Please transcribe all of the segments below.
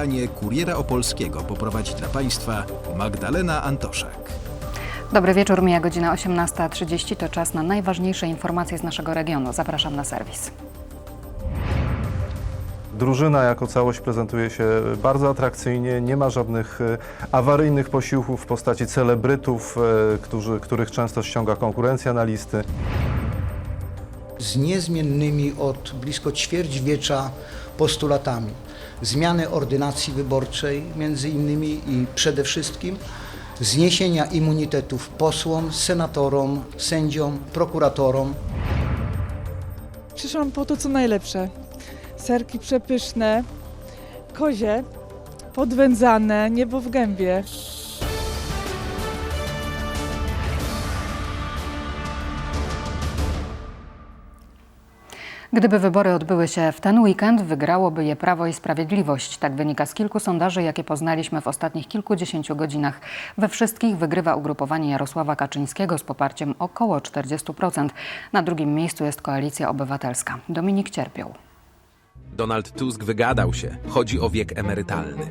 Wydanie Kuriera Opolskiego poprowadzi dla Państwa Magdalena Antoszak. Dobry wieczór, mija godzina 18.30. To czas na najważniejsze informacje z naszego regionu. Zapraszam na serwis. Drużyna jako całość prezentuje się bardzo atrakcyjnie, nie ma żadnych e, awaryjnych posiłków w postaci celebrytów, e, którzy, których często ściąga konkurencja na listy. Z niezmiennymi od blisko ćwierćwiecza postulatami zmiany ordynacji wyborczej między innymi i przede wszystkim zniesienia immunitetów posłom, senatorom, sędziom, prokuratorom. Przyszłam po to, co najlepsze. Serki przepyszne, kozie, podwędzane, niebo w gębie. Gdyby wybory odbyły się w ten weekend, wygrałoby je Prawo i Sprawiedliwość. Tak wynika z kilku sondaży, jakie poznaliśmy w ostatnich kilkudziesięciu godzinach. We wszystkich wygrywa ugrupowanie Jarosława Kaczyńskiego z poparciem około 40%. Na drugim miejscu jest Koalicja Obywatelska. Dominik Cierpiał. Donald Tusk wygadał się. Chodzi o wiek emerytalny.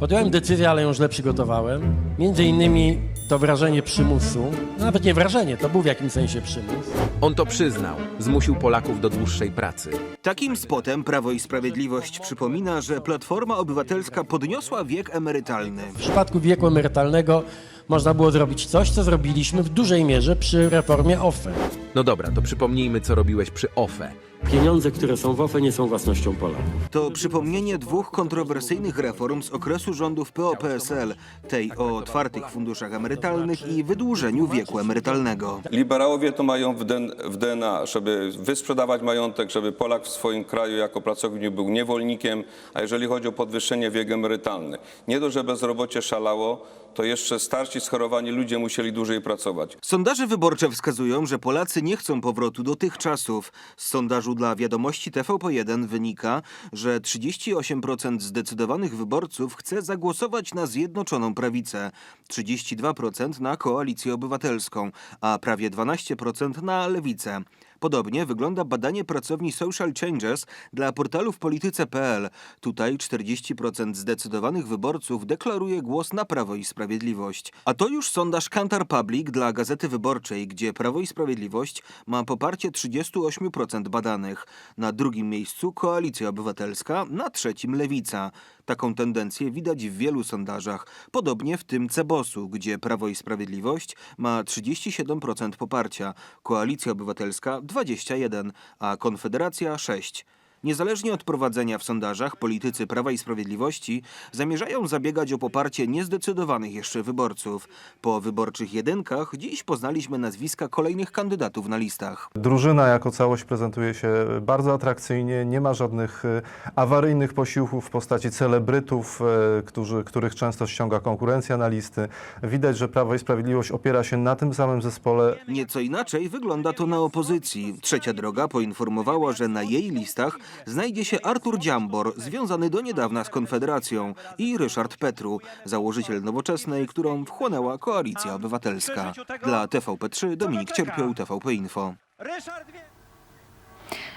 Podjąłem decyzję, ale ją źle przygotowałem. Między innymi to wrażenie przymusu, no nawet nie wrażenie, to był w jakimś sensie przymus. On to przyznał. Zmusił Polaków do dłuższej pracy. Takim spotem Prawo i Sprawiedliwość przypomina, że Platforma Obywatelska podniosła wiek emerytalny. W przypadku wieku emerytalnego można było zrobić coś, co zrobiliśmy w dużej mierze przy reformie OFE. No dobra, to przypomnijmy, co robiłeś przy OFE. Pieniądze, które są w OFE nie są własnością Polaków. To przypomnienie dwóch kontrowersyjnych reform z okresu rządów PO-PSL, tej o otwartych funduszach emerytalnych i wydłużeniu wieku emerytalnego. Liberałowie to mają w, DN, w DNA, żeby wysprzedawać majątek, żeby Polak w swoim kraju jako pracownik był niewolnikiem, a jeżeli chodzi o podwyższenie wieku emerytalny, nie dość, że bezrobocie szalało, to jeszcze starsi, schorowani ludzie musieli dłużej pracować. Sondaże wyborcze wskazują, że Polacy nie chcą powrotu do tych czasów. Z sondażu dla wiadomości TVP1 wynika, że 38% zdecydowanych wyborców chce zagłosować na Zjednoczoną Prawicę, 32% na Koalicję Obywatelską, a prawie 12% na Lewicę. Podobnie wygląda badanie pracowni Social Changes dla portalu w polityce.pl. Tutaj 40% zdecydowanych wyborców deklaruje głos na Prawo i Sprawiedliwość. A to już sondaż Kantar Public dla Gazety Wyborczej, gdzie Prawo i Sprawiedliwość ma poparcie 38% badanych. Na drugim miejscu Koalicja Obywatelska, na trzecim Lewica. Taką tendencję widać w wielu sondażach, podobnie w tym Cebosu, gdzie Prawo i Sprawiedliwość ma 37% poparcia, Koalicja Obywatelska 21%, a Konfederacja 6%. Niezależnie od prowadzenia w sondażach, politycy Prawa i Sprawiedliwości zamierzają zabiegać o poparcie niezdecydowanych jeszcze wyborców. Po wyborczych jedynkach dziś poznaliśmy nazwiska kolejnych kandydatów na listach. Drużyna jako całość prezentuje się bardzo atrakcyjnie, nie ma żadnych e, awaryjnych posiłków w postaci celebrytów, e, którzy, których często ściąga konkurencja na listy. Widać, że Prawo i Sprawiedliwość opiera się na tym samym zespole Nieco inaczej wygląda to na opozycji. Trzecia droga poinformowała, że na jej listach znajdzie się Artur Dziambor, związany do niedawna z Konfederacją, i Ryszard Petru, założyciel nowoczesnej, którą wchłonęła Koalicja Obywatelska. Dla TVP3 Dominik Cierpioł, TVP Info.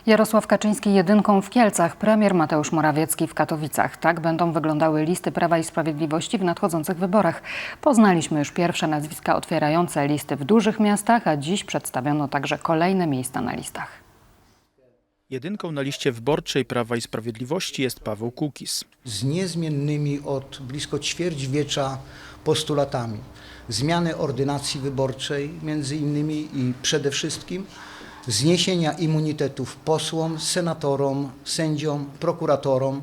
Jarosław Kaczyński jedynką w Kielcach, premier Mateusz Morawiecki w Katowicach. Tak będą wyglądały listy Prawa i Sprawiedliwości w nadchodzących wyborach. Poznaliśmy już pierwsze nazwiska otwierające listy w dużych miastach, a dziś przedstawiono także kolejne miejsca na listach. Jedynką na liście wyborczej Prawa i Sprawiedliwości jest Paweł Kukis. z niezmiennymi od blisko ćwierćwiecza postulatami zmiany ordynacji wyborczej między innymi i przede wszystkim zniesienia immunitetów posłom, senatorom, sędziom, prokuratorom,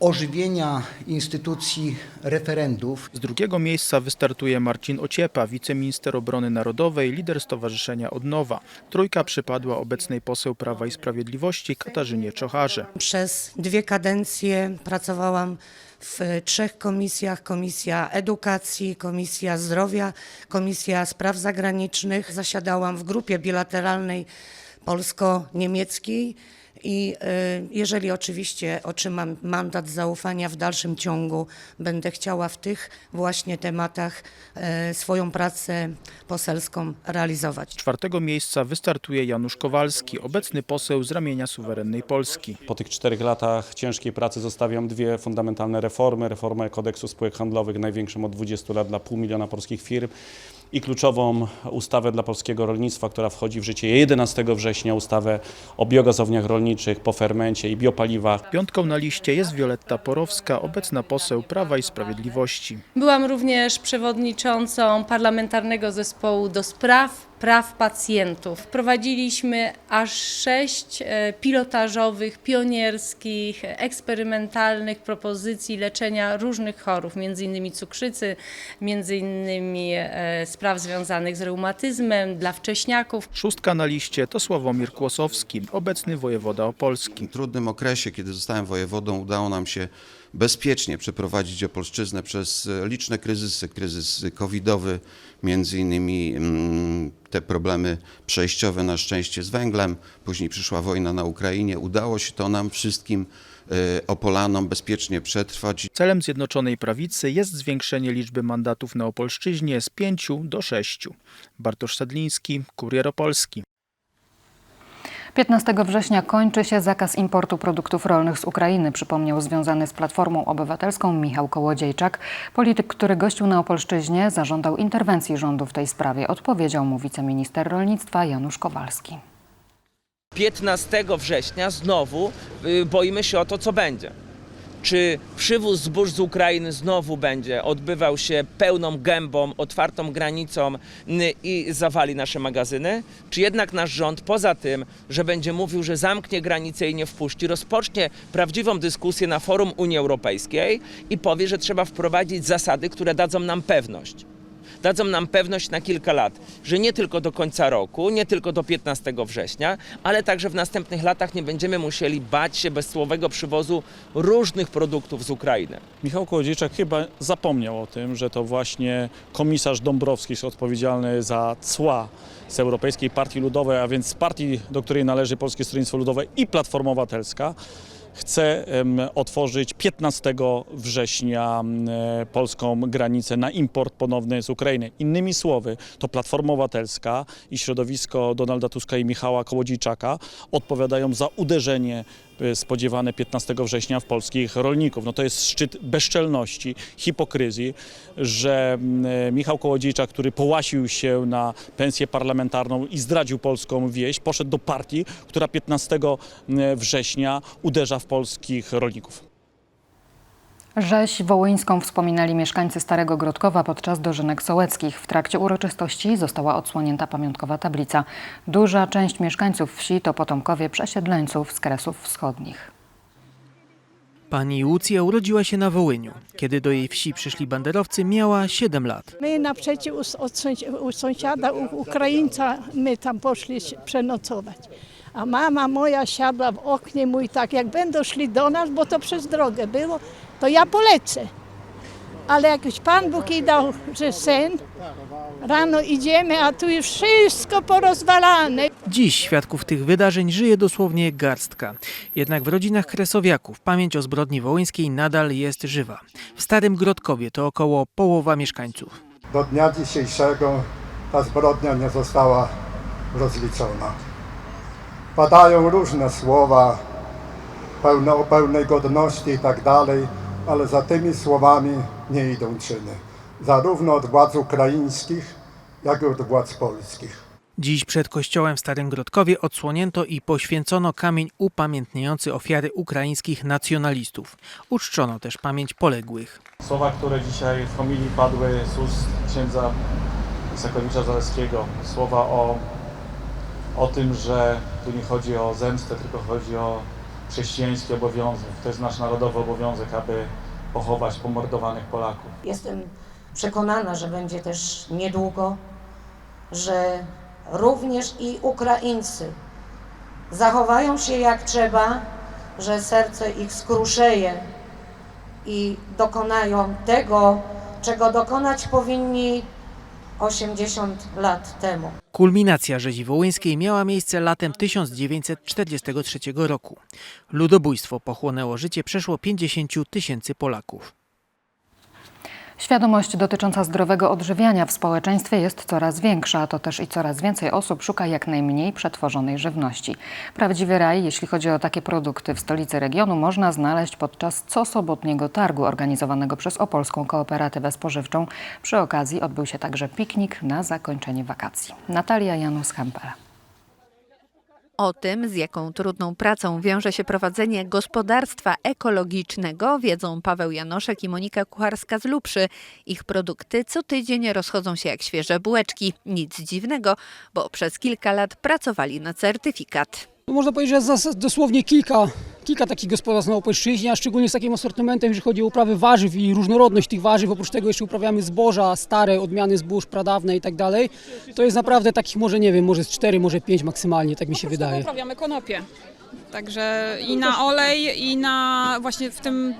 ożywienia instytucji referendów Z drugiego miejsca wystartuje Marcin Ociepa, wiceminister obrony narodowej, lider Stowarzyszenia Odnowa. Trójka przypadła obecnej poseł Prawa i Sprawiedliwości Katarzynie Czocharze. Przez dwie kadencje pracowałam w trzech komisjach: Komisja Edukacji, Komisja Zdrowia, Komisja Spraw Zagranicznych. Zasiadałam w grupie bilateralnej polsko-niemieckiej I y, jeżeli oczywiście otrzymam mandat zaufania w dalszym ciągu, będę chciała w tych właśnie tematach y, swoją pracę poselską realizować. Czwartego miejsca wystartuje Janusz Kowalski, obecny poseł z ramienia suwerennej Polski. Po tych czterech latach ciężkiej pracy zostawiam dwie fundamentalne reformy. Reformę kodeksu spółek handlowych, największą od 20 lat dla pół miliona polskich firm i kluczową ustawę dla polskiego rolnictwa, która wchodzi w życie 11 września, ustawę o biogazowniach rolniczych, po fermencie i biopaliwach. Piątką na liście jest Wioletta Porowska, obecna poseł Prawa i Sprawiedliwości. Byłam również przewodniczącą parlamentarnego zespołu do spraw praw pacjentów. Wprowadziliśmy aż sześć e, pilotażowych, pionierskich, eksperymentalnych propozycji leczenia różnych chorób, między innymi cukrzycy, między innymi e, spraw związanych z reumatyzmem dla wcześniaków. Szóstka na liście to Sławomir Kłosowski, obecny wojewoda opolski. W trudnym okresie, kiedy zostałem wojewodą, udało nam się bezpiecznie przeprowadzić Opolszczyznę przez e, liczne kryzysy, kryzys covidowy, między innymi mm, te problemy przejściowe na szczęście z węglem, później przyszła wojna na Ukrainie. Udało się to nam wszystkim e, Opolanom bezpiecznie przetrwać. Celem Zjednoczonej Prawicy jest zwiększenie liczby mandatów na Opolszczyźnie z pięciu do sześciu. Bartosz Sadliński, Kurier Opolski. 15 września kończy się zakaz importu produktów rolnych z Ukrainy, przypomniał związany z Platformą Obywatelską Michał Kołodziejczak. Polityk, który gościł na Opolszczyźnie, zażądał interwencji rządu w tej sprawie. Odpowiedział mu wiceminister rolnictwa Janusz Kowalski. 15 września znowu y, boimy się o to, co będzie. Czy przywóz zbóż z Ukrainy znowu będzie odbywał się pełną gębą, otwartą granicą i zawali nasze magazyny? Czy jednak nasz rząd, poza tym, że będzie mówił, że zamknie granicę i nie wpuści, rozpocznie prawdziwą dyskusję na forum Unii Europejskiej i powie, że trzeba wprowadzić zasady, które dadzą nam pewność? Dadzą nam pewność na kilka lat, że nie tylko do końca roku, nie tylko do 15 września, ale także w następnych latach nie będziemy musieli bać się bezsłowego przywozu różnych produktów z Ukrainy. Michał Kołodziejczak chyba zapomniał o tym, że to właśnie komisarz Dąbrowski jest odpowiedzialny za cła z Europejskiej Partii Ludowej, a więc z partii, do której należy Polskie Stronnictwo Ludowe i Platforma Obywatelska chce otworzyć 15 września polską granicę na import ponowny z Ukrainy. Innymi słowy, to Platforma Obywatelska i środowisko Donalda Tuska i Michała Kołodziejczaka odpowiadają za uderzenie spodziewane 15 września w polskich rolników. No to jest szczyt bezczelności, hipokryzji, że m, e, Michał Kołodziejczak, który połasił się na pensję parlamentarną i zdradził polską wieś, poszedł do partii, która 15 września uderza w polskich rolników. Rzeź wołyńską wspominali mieszkańcy Starego Grodkowa podczas dożynek sołeckich. W trakcie uroczystości została odsłonięta pamiątkowa tablica. Duża część mieszkańców wsi to potomkowie przesiedleńców z Kresów Wschodnich. Pani Łucja urodziła się na Wołyniu. Kiedy do jej wsi przyszli banderowcy, miała 7 lat. My naprzeciw u, od sąsi- u sąsiada, u Ukraińca, my tam poszli się przenocować. A mama moja siadła w oknie, mój tak, jak będą szli do nas, bo to przez drogę było, to ja polecę. Ale jakiś Pan Bóg jej dał, że sen, rano idziemy, a tu już wszystko porozwalane. Dziś świadków tych wydarzeń żyje dosłownie garstka. Jednak w rodzinach kresowiaków pamięć o zbrodni wołyńskiej nadal jest żywa. W Starym Grodkowie to około połowa mieszkańców. Do dnia dzisiejszego ta zbrodnia nie została rozliczona. Padają różne słowa, pełne o pełnej godności i tak dalej, ale za tymi słowami nie idą czyny. Zarówno od władz ukraińskich, jak i od władz polskich. Dziś przed kościołem w Starym Grodkowie odsłonięto i poświęcono kamień upamiętniający ofiary ukraińskich nacjonalistów. Uczczono też pamięć poległych. Słowa, które dzisiaj w homilii padły z ust księdza Isakowicza Zaleskiego. Słowa o, o tym, że tu nie chodzi o zemstę, tylko chodzi o chrześcijański obowiązek. To jest nasz narodowy obowiązek, aby pochować pomordowanych Polaków. Jestem przekonana, że będzie też niedługo, że również i Ukraińcy zachowają się jak trzeba, że serce ich skruszeje i dokonają tego, czego dokonać powinni 80 lat temu. Kulminacja rzezi wołyńskiej miała miejsce latem 1943 roku. Ludobójstwo pochłonęło życie przeszło 50 tysięcy Polaków. Świadomość dotycząca zdrowego odżywiania w społeczeństwie jest coraz większa, a to też i coraz więcej osób szuka jak najmniej przetworzonej żywności. Prawdziwy raj, jeśli chodzi o takie produkty w stolicy regionu, można znaleźć podczas cosobotniego targu organizowanego przez Opolską Kooperatywę Spożywczą. Przy okazji odbył się także piknik na zakończenie wakacji. Natalia Janus-Hempel. O tym, z jaką trudną pracą wiąże się prowadzenie gospodarstwa ekologicznego, wiedzą Paweł Janoszek i Monika Kucharska z Lubszy. Ich produkty co tydzień rozchodzą się jak świeże bułeczki. Nic dziwnego, bo przez kilka lat pracowali na certyfikat. No, Można powiedzieć, że jest dosłownie kilka, kilka takich gospodarstw na Opolszczyźnie, a szczególnie z takim asortymentem, jeżeli chodzi o uprawy warzyw i różnorodność tych warzyw. Oprócz tego jeszcze uprawiamy zboża, stare odmiany zbóż, pradawne i tak dalej. To jest naprawdę takich może, nie wiem, może z 4, może 5 maksymalnie, tak mi się wydaje. Uprawiamy konopie. Także i na olej, i na właśnie w tym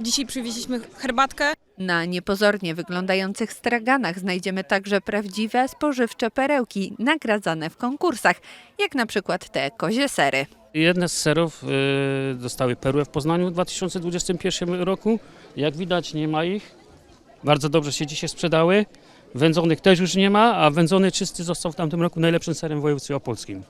dzisiaj przywieźliśmy herbatkę. Na niepozornie wyglądających straganach znajdziemy także prawdziwe spożywcze perełki nagradzane w konkursach, jak na przykład te kozie sery. Jedne z serów y, dostały perłę w Poznaniu w 2021 roku. Jak widać nie ma ich. Bardzo dobrze się dzisiaj sprzedały. Wędzonych też już nie ma, a wędzony czysty został w tamtym roku najlepszym serem w województwie opolskim.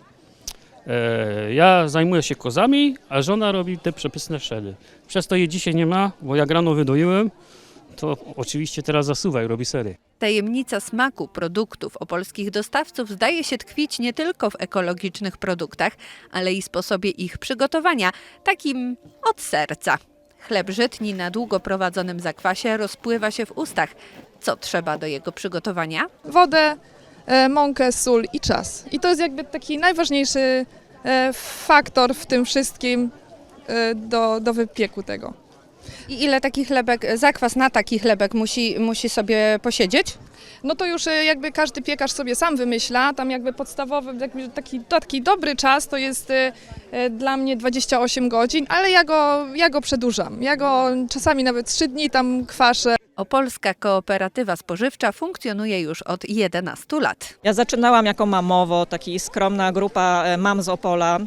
E, ja zajmuję się kozami, a żona robi te przepyszne szedy. Przez to je dzisiaj nie ma, bo jak rano wydoiłem, to oczywiście teraz zasuwa i robi sery. Tajemnica smaku produktów opolskich dostawców zdaje się tkwić nie tylko w ekologicznych produktach, ale i sposobie ich przygotowania, takim od serca. Chleb żytni na długo prowadzonym zakwasie rozpływa się w ustach. Co trzeba do jego przygotowania? wodę, e, mąkę, sól i czas. I to jest jakby taki najważniejszy e, faktor w tym wszystkim e, do, do wypieku tego. I ile taki chlebek, zakwas na taki chlebek musi, musi sobie posiedzieć? No to już e, jakby każdy piekarz sobie sam wymyśla. Tam jakby podstawowy, jakby taki, taki dobry czas to jest e, e, dla mnie 28 godzin, ale ja go, ja go przedłużam. Ja go czasami nawet 3 dni tam kwaszę. Opolska Kooperatywa Spożywcza funkcjonuje już od 11 lat. Ja zaczynałam jako mamowo, taki skromna grupa e, mam z Opola,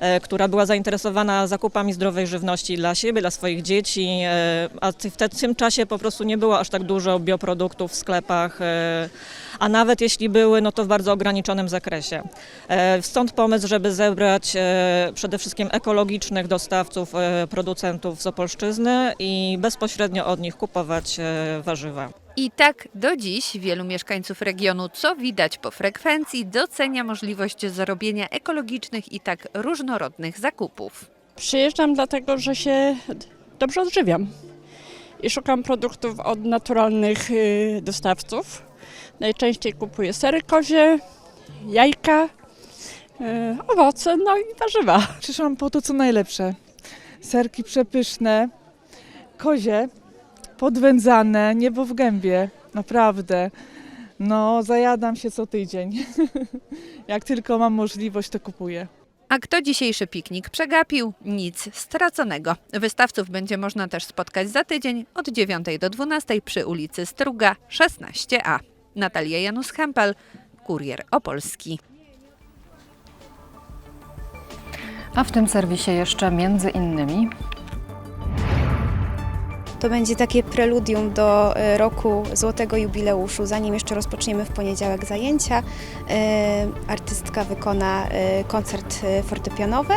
e, która była zainteresowana zakupami zdrowej żywności dla siebie, dla swoich dzieci, e, a w tym czasie po prostu nie było aż tak dużo bioproduktów w sklepach, a nawet jeśli były, no to w bardzo ograniczonym zakresie. Stąd pomysł, żeby zebrać przede wszystkim ekologicznych dostawców, producentów z Opolszczyzny i bezpośrednio od nich kupować warzywa. I tak do dziś wielu mieszkańców regionu, co widać po frekwencji, docenia możliwość zarobienia ekologicznych i tak różnorodnych zakupów. Przyjeżdżam dlatego, że się dobrze odżywiam i szukam produktów od naturalnych y, dostawców. Najczęściej kupuję sery kozie, jajka, y, owoce, no i warzywa. Przyszłam po to, co najlepsze. Serki przepyszne, kozie, podwędzane, niebo w gębie, naprawdę. No, zajadam się co tydzień. Jak tylko mam możliwość, to kupuję. A kto dzisiejszy piknik przegapił? Nic straconego. Wystawców będzie można też spotkać za tydzień od 9 do 12 przy ulicy Struga 16a. Natalia Janus-Hempel, Kurier Opolski. A w tym serwisie jeszcze między innymi To będzie takie preludium do e, roku Złotego Jubileuszu. Zanim jeszcze rozpoczniemy w poniedziałek zajęcia, e, artystka wykona e, koncert fortepianowy.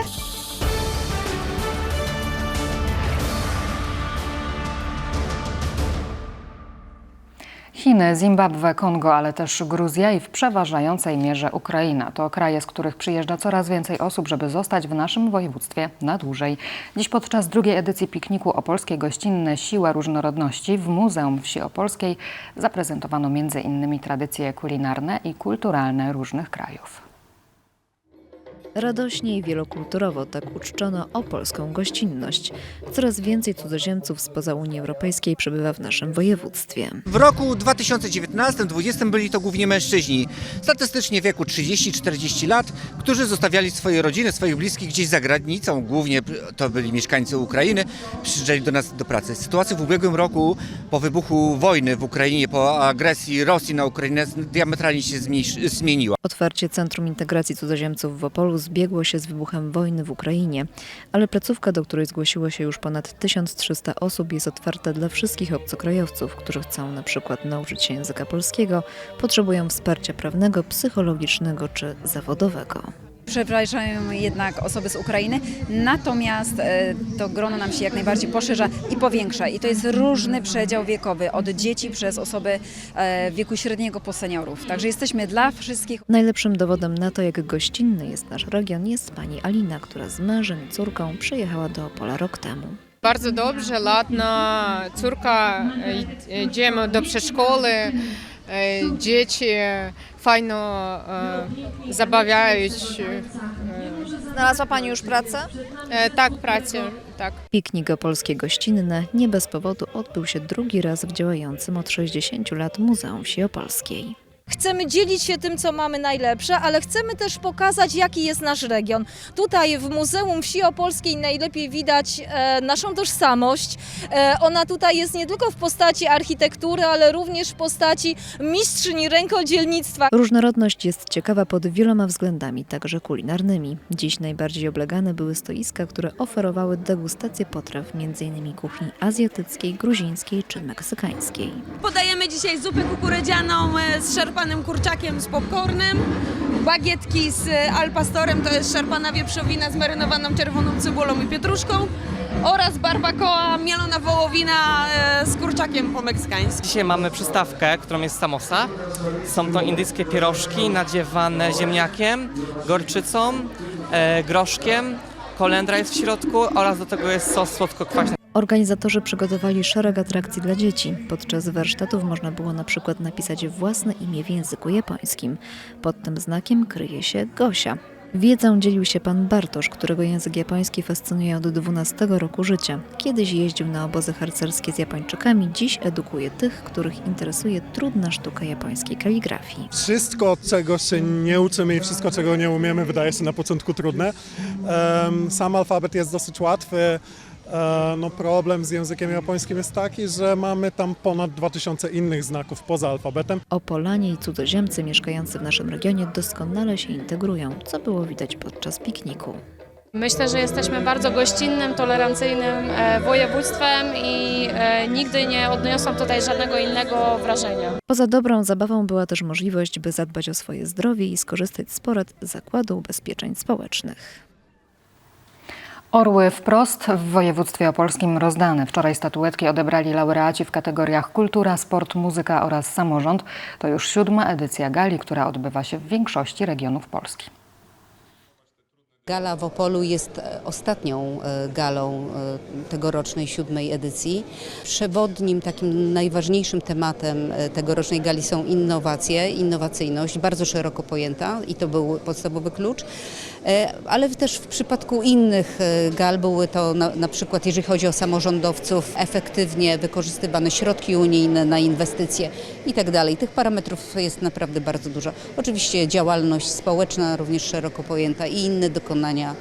Zimbabwe, Kongo, ale też Gruzja i w przeważającej mierze Ukraina. To kraje, z których przyjeżdża coraz więcej osób, żeby zostać w naszym województwie na dłużej. Dziś podczas drugiej edycji pikniku opolskie gościnne Siła Różnorodności w Muzeum Wsi Opolskiej zaprezentowano m.in. tradycje kulinarne i kulturalne różnych krajów. Radośnie i wielokulturowo tak uczczono opolską gościnność. Coraz więcej cudzoziemców spoza Unii Europejskiej przybywa w naszym województwie. W roku 2019-2020 byli to głównie mężczyźni, statystycznie w wieku 30-40 lat, którzy zostawiali swoje rodziny, swoich bliskich gdzieś za granicą, głównie to byli mieszkańcy Ukrainy, przyjeżdżali do nas do pracy. Sytuacja w ubiegłym roku po wybuchu wojny w Ukrainie, po agresji Rosji na Ukrainę diametralnie się zmieniła. Otwarcie Centrum Integracji Cudzoziemców w Opolu zbiegło się z wybuchem wojny w Ukrainie, ale placówka, do której zgłosiło się już ponad 1300 osób, jest otwarta dla wszystkich obcokrajowców, którzy chcą na przykład nauczyć się języka polskiego, potrzebują wsparcia prawnego, psychologicznego czy zawodowego. Przepraszają jednak osoby z Ukrainy, natomiast e, to grono nam się jak najbardziej poszerza i powiększa. I to jest różny przedział wiekowy, od dzieci przez osoby e, wieku średniego po seniorów. Także jesteśmy dla wszystkich. Najlepszym dowodem na to, jak gościnny jest nasz region, jest pani Alina, która z mężem i córką przyjechała do Opola rok temu. Bardzo dobrze, ładna córka, e, idziemy do przedszkoły, dzieci fajno e, zabawiają. Znalazła pani już pracę? Tak, pracę, tak. Piknik opolskie gościnne nie bez powodu odbył się drugi raz w działającym od 60 lat Muzeum Wsi Opolskiej. Chcemy dzielić się tym, co mamy najlepsze, ale chcemy też pokazać, jaki jest nasz region. Tutaj w Muzeum Wsi Opolskiej najlepiej widać e, naszą tożsamość. E, ona tutaj jest nie tylko w postaci architektury, ale również w postaci mistrzyni rękodzielnictwa. Różnorodność jest ciekawa pod wieloma względami, także kulinarnymi. Dziś najbardziej oblegane były stoiska, które oferowały degustację potraw m.in. kuchni azjatyckiej, gruzińskiej czy meksykańskiej. Podajemy dzisiaj zupę kukurydzianą e, z szarpanym kurczakiem z popcornem, bagietki z e, alpastorem, to jest szarpana wieprzowina z marynowaną czerwoną cebulą i pietruszką oraz barbacoa, mielona wołowina e, z kurczakiem po meksykańsku. Dzisiaj mamy przystawkę, którą jest samosa. Są to indyjskie pierożki nadziewane ziemniakiem, gorczycą, e, groszkiem, kolendra jest w środku oraz do tego jest sos słodko-kwaśny. Organizatorzy przygotowali szereg atrakcji dla dzieci. Podczas warsztatów można było na przykład napisać własne imię w języku japońskim. Pod tym znakiem kryje się Gosia. Wiedzą dzielił się pan Bartosz, którego język japoński fascynuje od 12 roku życia. Kiedyś jeździł na obozy harcerskie z Japończykami, dziś edukuje tych, których interesuje trudna sztuka japońskiej kaligrafii. Wszystko, czego się nie uczymy i wszystko, czego nie umiemy, wydaje się na początku trudne. Sam alfabet jest dosyć łatwy. E, No problem z językiem japońskim jest taki, że mamy tam ponad 2000 innych znaków poza alfabetem. Opolanie i cudzoziemcy mieszkający w naszym regionie doskonale się integrują, co było widać podczas pikniku. Myślę, że jesteśmy bardzo gościnnym, tolerancyjnym e, województwem i e, nigdy nie odniosłam tutaj żadnego innego wrażenia. Poza dobrą zabawą była też możliwość, by zadbać o swoje zdrowie i skorzystać z porad Zakładu Ubezpieczeń Społecznych. Orły wprost w województwie opolskim rozdane. Wczoraj statuetki odebrali laureaci w kategoriach kultura, sport, muzyka oraz samorząd. To już siódma edycja gali, która odbywa się w większości regionów Polski. Gala w Opolu jest e, ostatnią e, galą e, tegorocznej siódmej edycji. Przewodnim, takim najważniejszym tematem tegorocznej gali są innowacje, innowacyjność, bardzo szeroko pojęta i to był podstawowy klucz. Ale też w przypadku innych gal były to na, na przykład, jeżeli chodzi o samorządowców, efektywnie wykorzystywane środki unijne na inwestycje i tak dalej. Tych parametrów jest naprawdę bardzo dużo. Oczywiście działalność społeczna również szeroko pojęta i inne dokonania e,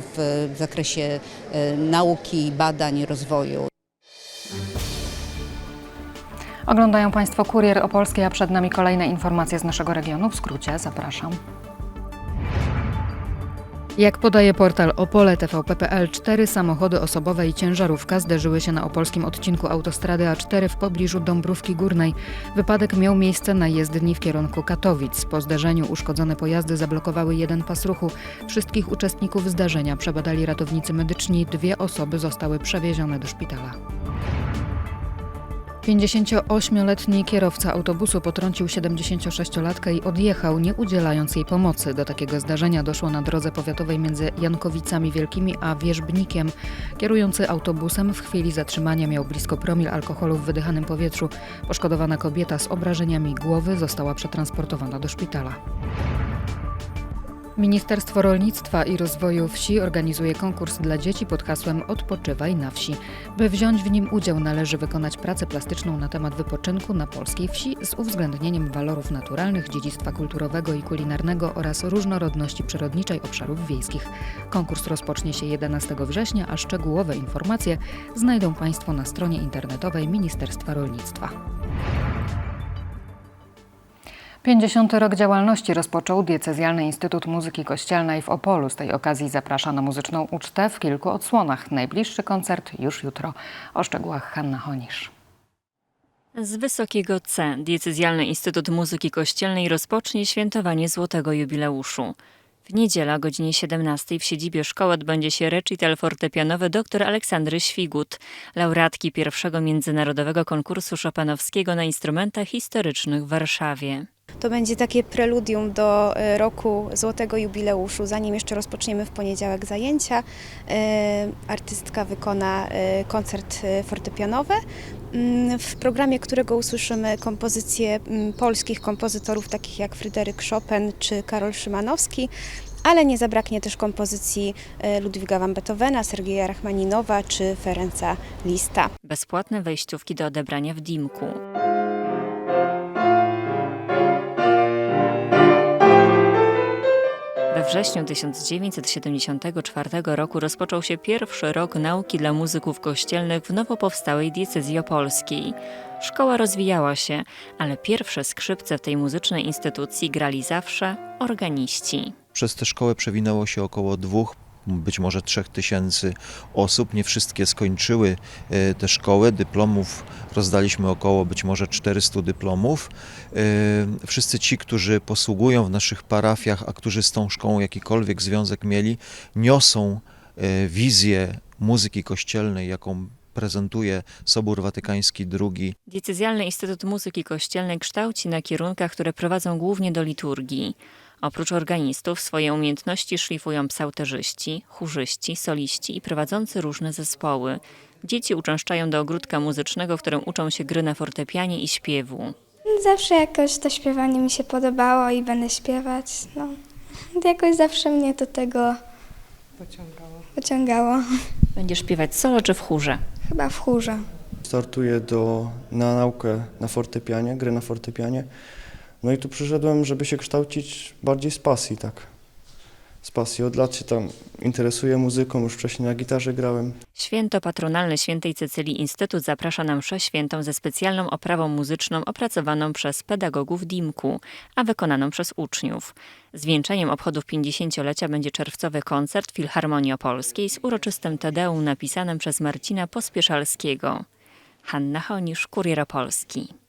w, w zakresie e, nauki, badań, rozwoju. Oglądają Państwo Kurier Opolski, a przed nami kolejne informacje z naszego regionu. W skrócie zapraszam. Jak podaje portal Opole TVP.pl, cztery samochody osobowe i ciężarówka zderzyły się na opolskim odcinku autostrady A4 w pobliżu Dąbrówki Górnej. Wypadek miał miejsce na jezdni w kierunku Katowic. Po zderzeniu uszkodzone pojazdy zablokowały jeden pas ruchu. Wszystkich uczestników zdarzenia przebadali ratownicy medyczni. Dwie osoby zostały przewiezione do szpitala. 58-letni kierowca autobusu potrącił 76-latkę i odjechał, nie udzielając jej pomocy. Do takiego zdarzenia doszło na drodze powiatowej między Jankowicami Wielkimi a Wierzbnikiem. Kierujący autobusem w chwili zatrzymania miał blisko promil alkoholu w wydychanym powietrzu. Poszkodowana kobieta z obrażeniami głowy została przetransportowana do szpitala. Ministerstwo Rolnictwa i Rozwoju Wsi organizuje konkurs dla dzieci pod hasłem Odpoczywaj na wsi. By wziąć w nim udział należy wykonać pracę plastyczną na temat wypoczynku na polskiej wsi z uwzględnieniem walorów naturalnych, dziedzictwa kulturowego i kulinarnego oraz różnorodności przyrodniczej obszarów wiejskich. Konkurs rozpocznie się 11 września, a szczegółowe informacje znajdą Państwo na stronie internetowej Ministerstwa Rolnictwa. 50. rok działalności rozpoczął Diecezjalny Instytut Muzyki Kościelnej w Opolu. Z tej okazji zaprasza na muzyczną ucztę w kilku odsłonach. Najbliższy koncert już jutro. O szczegółach Hanna Honisz. Z wysokiego C Diecezjalny Instytut Muzyki Kościelnej rozpocznie świętowanie złotego jubileuszu. W niedzielę o godzinie 17 w siedzibie szkoły odbędzie się recital fortepianowy dr Aleksandry Świgut, laureatki pierwszego międzynarodowego konkursu Chopinowskiego na instrumentach historycznych w Warszawie. To będzie takie preludium do e, roku Złotego Jubileuszu. Zanim jeszcze rozpoczniemy w poniedziałek zajęcia, e, artystka wykona e, koncert fortepianowy, mm, w programie którego usłyszymy kompozycje mm, polskich kompozytorów takich jak Fryderyk Chopin czy Karol Szymanowski, ale nie zabraknie też kompozycji Ludwiga van Beethovena, Sergeja Rachmaninowa czy Ferenca Lista. Bezpłatne wejściówki do odebrania w Dimku. We wrześniu 1974 roku rozpoczął się pierwszy rok nauki dla muzyków kościelnych w nowo powstałej diecezji opolskiej. Szkoła rozwijała się, ale pierwsze skrzypce w tej muzycznej instytucji grali zawsze organiści. Przez tę szkołę przewinęło się około dwóch, być może trzech tysięcy osób. Nie wszystkie skończyły e, tę szkołę. Dyplomów rozdaliśmy około być może 400 dyplomów. E, Wszyscy ci, którzy posługują w naszych parafiach, a którzy z tą szkołą jakikolwiek związek mieli, niosą e, wizję muzyki kościelnej, jaką prezentuje Sobór Watykański II. Diecezjalny Instytut Muzyki Kościelnej kształci na kierunkach, które prowadzą głównie do liturgii. Oprócz organistów swoje umiejętności szlifują psałterzyści, chórzyści, soliści i prowadzący różne zespoły. Dzieci uczęszczają do ogródka muzycznego, w którym uczą się gry na fortepianie i śpiewu. Zawsze jakoś to śpiewanie mi się podobało i będę śpiewać. No, jakoś zawsze mnie do tego Pociągało. pociągało. Będziesz śpiewać solo czy w chórze? Chyba w chórze. Startuję do, na naukę na fortepianie, grę na fortepianie. No i tu przyszedłem, żeby się kształcić bardziej z pasji, tak. Z pasji. Od lat się tam interesuję muzyką, już wcześniej na gitarze grałem. Święto patronalne świętej Cecylii Instytut zaprasza na mszę świętą ze specjalną oprawą muzyczną opracowaną przez pedagogów DIMK-u, a wykonaną przez uczniów. Zwieńczeniem obchodów 50-lecia będzie czerwcowy koncert Filharmonii Opolskiej z uroczystym Tedeum napisanym przez Marcina Pospieszalskiego. Hanna Honisz, Kurier Opolski.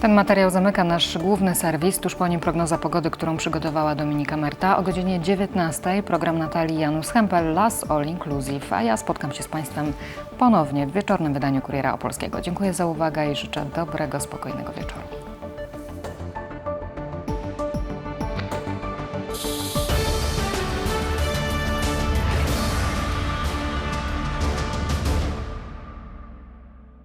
Ten materiał zamyka nasz główny serwis. Tuż po nim prognoza pogody, którą przygotowała Dominika Merta. O godzinie 19 program Natalii Janus Hempel Las All Inclusive. A ja spotkam się z Państwem ponownie w wieczornym wydaniu Kuriera Opolskiego. Dziękuję za uwagę i życzę dobrego, spokojnego wieczoru.